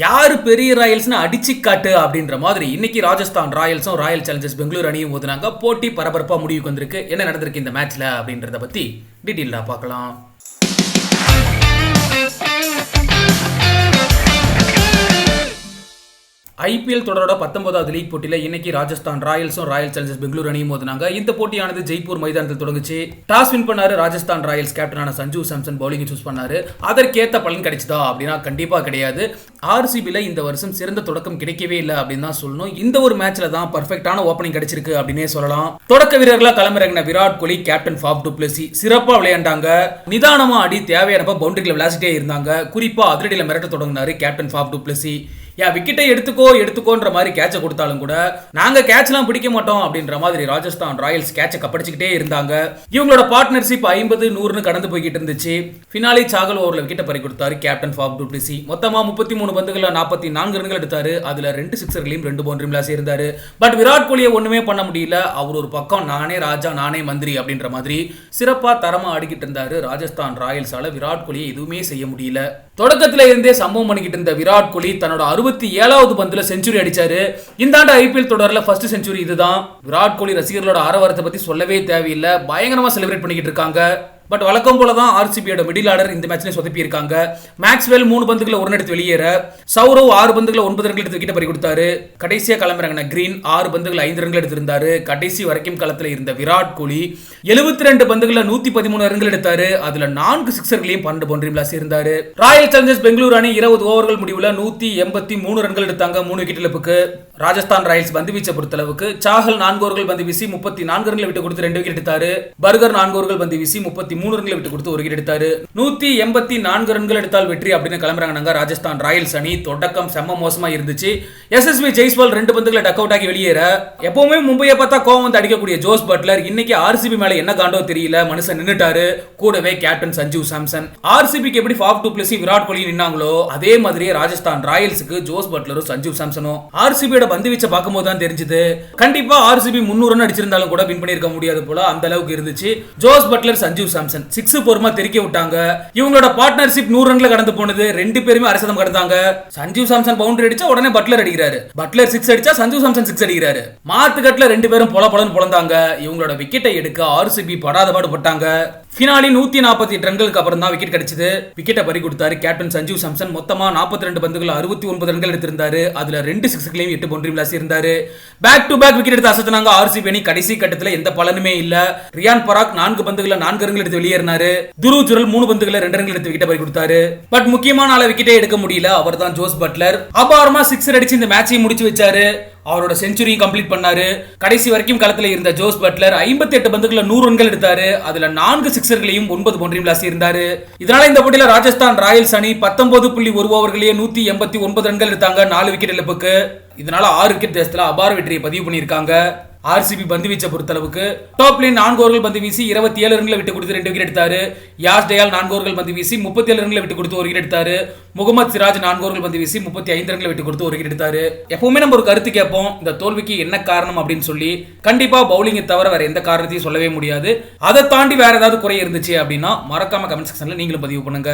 யார் பெரிய ராயல்ஸ்னு அடிச்சு காட்டு அப்படின்ற மாதிரி இன்னைக்கு ராஜஸ்தான் ராயல்ஸும் ராயல் சேலஞ்சர்ஸ் பெங்களூர் அணியும் ஓதுனாங்க போட்டி பரபரப்பாக முடிவுக்கு வந்திருக்கு. என்ன நடந்திருக்கு இந்த மேட்ச்ல அப்படின்றத பத்தி டீட்டெயிலாக பார்க்கலாம். ஐபிஎல் தொடரோட பத்தொன்பதாவது லீக் போட்டியில் இன்னைக்கு ராஜஸ்தான் ராயல்ஸும் ராயல் சேலஞ்சர்ஸ் பெங்களூர் அணியும் மோதினாங்க. இந்த போட்டியானது ஜெய்ப்பூர் மைதானத்தில் தொடங்குச்சு. டாஸ் வின் பண்ணாரு ராஜஸ்தான் ராயல்ஸ் கேப்டனான சஞ்சு சாம்சன் பவுலிங் சூஸ் பண்ணாரு. அதற்கேற்ற பலன் கிடைச்சதா அப்படின்னா கண்டிப்பாக கிடையாது. ஆர்சிபியில் இந்த வருஷம் சிறந்த தொடக்கம் கிடைக்கவே இல்லை அப்படின்னு தான் சொல்லணும். இந்த ஒரு மேட்ச்ல தான் பர்ஃபெக்டான ஓப்பனிங் கிடைச்சிருக்கு அப்படின்னே சொல்லலாம். தொடக்க வீரர்களாக களமிறங்கின Virat Kohli captain Faf du Plessis சிறப்பாக விளையாண்டாங்க. நிதானமாக அடி தேவையானப்ப பவுண்டரியில் விளாசிட்டே இருந்தாங்க. குறிப்பாக அதிரடியில் மிரட்ட தொடங்கினாரு கேப்டன் ஃபாப் டுப்ளசி. ஏன் விக்கெட்டை எடுத்துக்கோ எடுத்துக்கோன்ற மாதிரி கேட்சை கொடுத்தாலும் கூட நாங்க கேட்ச்லாம் பிடிக்க மாட்டோம் அப்படின்ற மாதிரி ராஜஸ்தான் ராயல்ஸ் கேட்சை கப்படிச்சுக்கிட்டே இருந்தாங்க. இவங்களோட பார்ட்னர்ஷிப் ஐம்பது நூறுன்னு கடந்து போய்கிட்டு இருந்துச்சு. ஃபினாலி சாகல் ஓவரில் விக்கெட்டை பறி கொடுத்தாரு கேப்டன் ஃபாப் டுப்ளிசி. மொத்தமா முப்பத்தி மூணு பந்துகளில் நாற்பத்தி நான்கு ரன்கள் எடுத்தாரு. அதுல ரெண்டு சிக்ஸர்களையும் ரெண்டு பவுண்டரியும் சேர்ந்தார் பட் விராட் கோலியை ஒண்ணுமே பண்ண முடியல. அவர் ஒரு பக்கம் நானே ராஜா நானே மந்திரி அப்படின்ற மாதிரி சிறப்பா தரமா ஆடிக்கிட்டு இருந்தாரு ராஜஸ்தான் ராயல்ஸால் விராட் கோலியை எதுவுமே செய்ய முடியல. தொடக்கத்துல இருந்தே சம்பவம் பண்ணிக்கிட்டு இருந்த விராட் கோலி தன்னோட அறுபத்தி ஏழாவது பந்துல செஞ்சுரி அடிச்சாரு. இந்த ஆண்டு ஐபிஎல் தொடரில் ஃபர்ஸ்ட் செஞ்சுரி இதுதான். விராட் கோலி ரசிகர்களோட ஆரவாரத்தை பத்தி சொல்லவே தேவையில்லை. பயங்கரமா செலிப்ரேட் பண்ணிக்கிட்டு இருக்காங்க. பட் வழக்கம் போல தான் ஆர்சிபியோட மிடில் ஆர்டர் இந்த மேட்ச்ல சொதப்பி இருக்காங்க. மேக்ஸ்வெல் மூணு பந்துகளை ஒரு எடுத்து வெளியேற சௌரவ் ஆறு பந்துகளை ஒன்பது ரன்கள் எடுத்து விக்கெட் பறி கொடுத்தாரு கடைசியா கிளம்புறாங்க கிரீன் ஆறு பந்துகள் ஐந்து ரன்கள் எடுத்திருந்தாரு. கடைசி வரைக்கும் களத்துல இருந்த விராட் கோலி எழுபத்தி ரெண்டு பந்துகளை நூத்தி பதிமூணு ரன்கள் எடுத்தாரு. அதுல நான்கு சிக்ஸர்களையும் பன்னெண்டு பவுண்டரி பிளாஸ் இருந்தாரு ராயல் சேலஞ்சர்ஸ் பெங்களூர் அணி இருபது ஓவர்கள் முடிவுல நூத்தி எண்பத்தி மூணு ரன்கள் எடுத்தாங்க மூணு விக்கெட் இழப்புக்கு. ராஜஸ்தான் ராயல்ஸ் பந்து வீச்சை பொறுத்தளவுக்கு சாகல் நான்கு ஓவர்கள் பந்து வீசி முப்பத்தி நான்கு ரன்களை விட்டு கொடுத்து ரெண்டு விக்கெட் எடுத்தாரு. பர்கர் நான்கு ஓவர்கள் பந்து வீசி முப்பத்தி மூணு ரன்களை விட்டு கொடுத்து ஒரு விக்கெட் எடுத்தாரு. நூத்தி எண்பத்தி நான்கு ரன்கள் எடுத்தால் வெற்றி அப்படின்னு கிளம்புறாங்க ராஜஸ்தான் ராயல்ஸ் அணி. தொடக்கம் செம்ம மோசமா இருந்துச்சு. எஸ்எஸ்பி ஜெய்ஸ்வால் ரெண்டு பந்துகளை டக் அவுட் ஆகி வெளியேற. எப்பவுமே மும்பையை பார்த்தா கோவம் வந்து அடிக்கக்கூடிய ஜோஸ் பட்லர். இன்னைக்கு ஆர்சிபி மேல என்ன காண்டோ தெரியல. மனுஷன் நின்னுட்டாரு. கூடவே கேப்டன் சஞ்சீவ் சாம்சன். ஆர்சிபிக்கு எப்படி Faf du Plessis Virat Kohli நின்னாங்களோ அதே மாதிரியே ராஜஸ்தான் ராயல்ஸுக்கு ஜோஸ் பட்லரும் சஞ்சீவ் சாம்சனும். ஆர்சிபியோட பந்து வீச்சை பார்க்கும்போது தான் தெரிஞ்சது. கண்டிப்பா ஆர்சிபி முன்னூறு ரன் அடிச்சிருந்தாலும் கூட வின் பண்ணிருக்க முடியாது போல அந்த அளவுக்கு இருந்துச்சு. Jos Buttler Sanjeev Samson. Six பொறுமா தெறிக்க விட்டாங்க. இவங்களோட பார்ட்னர்ஷிப் நூறு ரன்ல கடந்து போனது. ரெண்டு பேருமே அரசதம் கடந்தாங்க. சஞ்சீவ் சாம்சன் பவுண்டரி அடிச்சா உடனே பட்லர் அடிக்கிறாரு. பட்லர் சிக்ஸ் அடிச்சா சஞ்சு சாம்சன் சிக்ஸ் அடிக்கிறாரு. மாத்துக்கட்டுல ரெண்டு பேரும் பொல பொலன்னு பொழந்தாங்க இவங்களோட விக்கெட்டை எடுக்க ஆர்சிபி படாத பாடுபட்டாங்க ஃபினாலி நூத்தி நாற்பத்தி எட்டு ரன்களுக்கு அப்புறம் தான் விக்கெட் கிடைச்சது. விக்கெட்டை பறி கொடுத்தாரு கேப்டன் சஞ்சீவ் சாம்சன். மொத்தமா நாற்பத்தி ரெண்டு பந்துகள் அறுபத்தி ஒன்பது ரன்கள் எடுத்திருந்தாரு. அதுல ரெண்டு சிக்ஸ்களையும் எட்டு பவுண்டரி விளாசி இருந்தாரு. பேக் டு பேக் விக்கெட் எடுத்து அசத்தினாங்க ஆர்சிபி அணி. கடைசி கட்டத்தில் எந்த பலனுமே இல்ல. ரியான் பராக் நான்கு பந்துகளை நான்கு ரன்கள் எடுத்து வெளியேறினாரு. துரு ஜுரல் மூணு பந்துகளை ரெண்டு ரன்கள் எடுத்து விக்கெட்டை பறி கொடுத்தாரு. பட் முக்கியமான ஆள விக்கெட்டே எடுக்க முடியல. அவர் தான் ஜோஸ் பட்லர். அபாரமா சிக்ஸர் அடிச்சு இந்த மேட்சையும் முடிச்சு வச்சாரு. அவரோட செஞ்சுரியும் கம்ப்ளீட் பண்ணாரு. கடைசி வரைக்கும் களத்தில் இருந்த ஜோஸ் பட்லர் ஐம்பத்தி எட்டு பந்துகளில் நூறு ரன்கள் எடுத்தாரு. அதுல நான்கு சிக்ஸர்களையும் ஒன்பது பவுண்டரி பிளாசி இருந்தாரு இதனால இந்த போட்டியில ராஜஸ்தான் ராயல்ஸ் அணி பத்தொன்பது புள்ளி ஒரு ஓவர்களே நூத்தி எண்பத்தி ஒன்பது ரன்கள் எடுத்தாங்க நாலு விக்கெட் இழப்புக்கு. இதனால ஆறு விக்கெட் தேசத்துல அபார வெற்றியை பதிவு பண்ணியிருக்காங்க. ஆர்சிபி பந்து வீச்சை பொறுத்தளவுக்கு டாப் லைன் நான்கு ஓவர்கள் பந்து வீசி இருபத்தி ஏழு ரன்களை விட்டு கொடுத்து ரெண்டு விக்கெட் எடுத்தாரு. யாஸ் டயால் நான்கு ஓவர்கள் பந்து வீசி முப்பத்தி ஏழு ரன்களை விட்டு கொடுத்து ஒரு விக்கெட் எடுத்தாரு. முகமது சிராஜ் நான்கு ஓவர்கள் பந்து வீசி முப்பத்தி ஐந்து ரன்களை விட்டு கொடுத்து ஒரு விக்கெட் எடுத்தாரு. எப்பவுமே நம்ம ஒரு கருத்து கேட்போம். இந்த தோல்விக்கு என்ன காரணம் அப்படின்னு சொல்லி கண்டிப்பா பவுலிங்கை தவிர வேற எந்த காரணத்தையும் சொல்லவே முடியாது. அதை தாண்டி வேற ஏதாவது குறை இருந்துச்சு அப்படின்னா மறக்காம கமெண்ட் செக்ஷன்ல நீங்களும் பதிவு பண்ணுங்க.